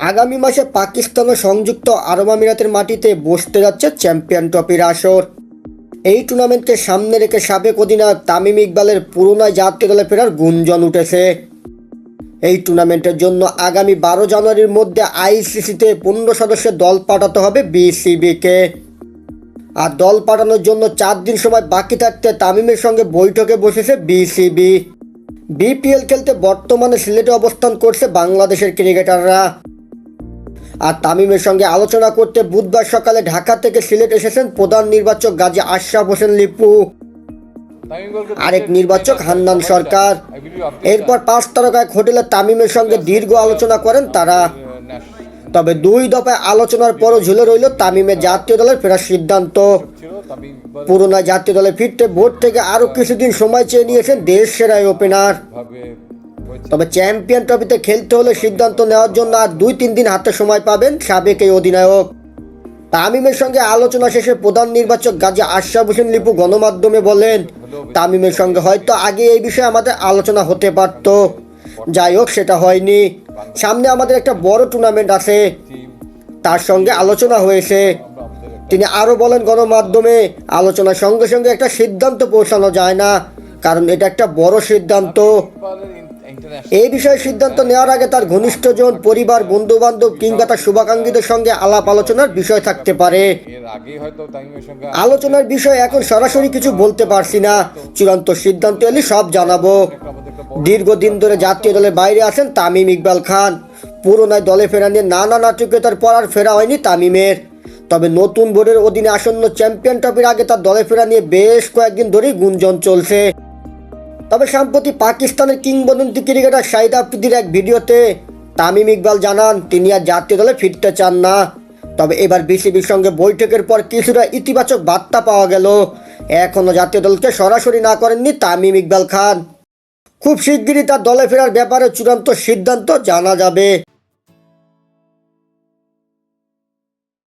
আগামী মাসে পাকিস্তান ও সংযুক্ত আরব আমিরাতের মাটিতে বসতে যাচ্ছে চ্যাম্পিয়ন ট্রফির আসর। এই টুর্নামেন্টকে সামনে রেখে সাবেক অধিনায়ক তামিম ইকবালের পুরোনায় জাতীয় দলে ফেরার গুঞ্জন উঠেছে। এই টুর্নামেন্টের জন্য আগামী বারো জানুয়ারির মধ্যে আইসিসিতে পনেরো সদস্যের দল পাঠাতে হবে বিসিবিকে। আর দল পাঠানোর জন্য চার দিন সময় বাকি থাকতে তামিমের সঙ্গে বৈঠকে বসেছে বিসিবি। বিপিএল খেলতে বর্তমানে সিলেটে অবস্থান করছে বাংলাদেশের ক্রিকেটাররা। আর তামিমের সঙ্গে আলোচনা করতে বুধবার সকালে ঢাকা থেকে সিলেট এসেছেন প্রধান নির্বাচক গাজী আশরাফ হোসেন লিপু। আরেক নির্বাচক হান্নান সরকার। এরপর পাঁচ তারকা হোটেলে তামিমের সঙ্গে দীর্ঘ আলোচনা করেন তারা। তবে দুই দফায় আলোচনার পরও ঝুলে রইল তামিমের জাতীয় দলের ফেরার সিদ্ধান্ত। পুরোনো জাতীয় দলে ফিরতে বোর্ড থেকে আরও কিছুদিন সময় চেয়ে নিয়েছেন দেশ সেরা এই ওপেনার তবে চ্যাম্পিয়ন ট্রফিতে খেলতে হলে সিদ্ধান্ত নেওয়ার জন্য আর দুই তিন দিন হাতে সময় পাবেন সাবেক এই অধিনায়ক। তামিমের সঙ্গে আলোচনা শেষে প্রধান নির্বাচক গাজী আশরাফ হোসেন লিপু গণমাধ্যমে বলেন, তামিমের সঙ্গে হয়তো আগে এই বিষয়ে আমাদের আলোচনা হতে পারত। যাই হোক, সেটা হয়নি। সামনে আমাদের একটা বড় টুর্নামেন্ট আছে। তার সঙ্গে আলোচনা হয়েছে। তিনি আরও বলেন গণমাধ্যমে, আলোচনার সঙ্গে সঙ্গে একটা সিদ্ধান্ত পৌঁছানো যায় না। কারণ এটা একটা বড় সিদ্ধান্ত। এই বিষয়ে সিদ্ধান্ত নেওয়ার আগে তার ঘনিষ্ঠজন, পরিবার বন্ধু বান্ধব কিংবা তার শুভাকাঙ্ক্ষীদের সঙ্গে আলাপ আলোচনার বিষয় থাকতে পারে। আলোচনার বিষয়ে এখন সরাসরি কিছু বলতে পারছি না। চূড়ান্ত সিদ্ধান্ত এলে সব জানাব। দীর্ঘদিন ধরে জাতীয় দলের বাইরে আছেন তামিম ইকবাল খান। পুরোনায় দলে ফেরা নিয়ে নানা নাটকীয়তার পর আর ফেরা হয়নি তামিমের। তবে নতুন বোর্ডের অধীনে আসন্ন চ্যাম্পিয়ন ট্রফির আগে তার দলে ফেরা নিয়ে বেশ কয়েকদিন ধরেই গুঞ্জন চলছে। তবে সম্প্রতি পাকিস্তানের কিংবদন্তি ক্রিকেটার শাহিদ আফ্রিদির এক ভিডিওতে তামিম ইকবাল জানান, তিনি আর জাতীয় দলে ফিরতে চান না। তবে এবার বিসিবির সঙ্গে বৈঠকের পর কিছুটা ইতিবাচক বার্তা পাওয়া গেল। এখনও জাতীয় দলকে সরাসরি না করেননি তামিম ইকবাল খান। খুব শিগগিরই তার দলে ফেরার ব্যাপারে চূড়ান্ত সিদ্ধান্ত জানা যাবে।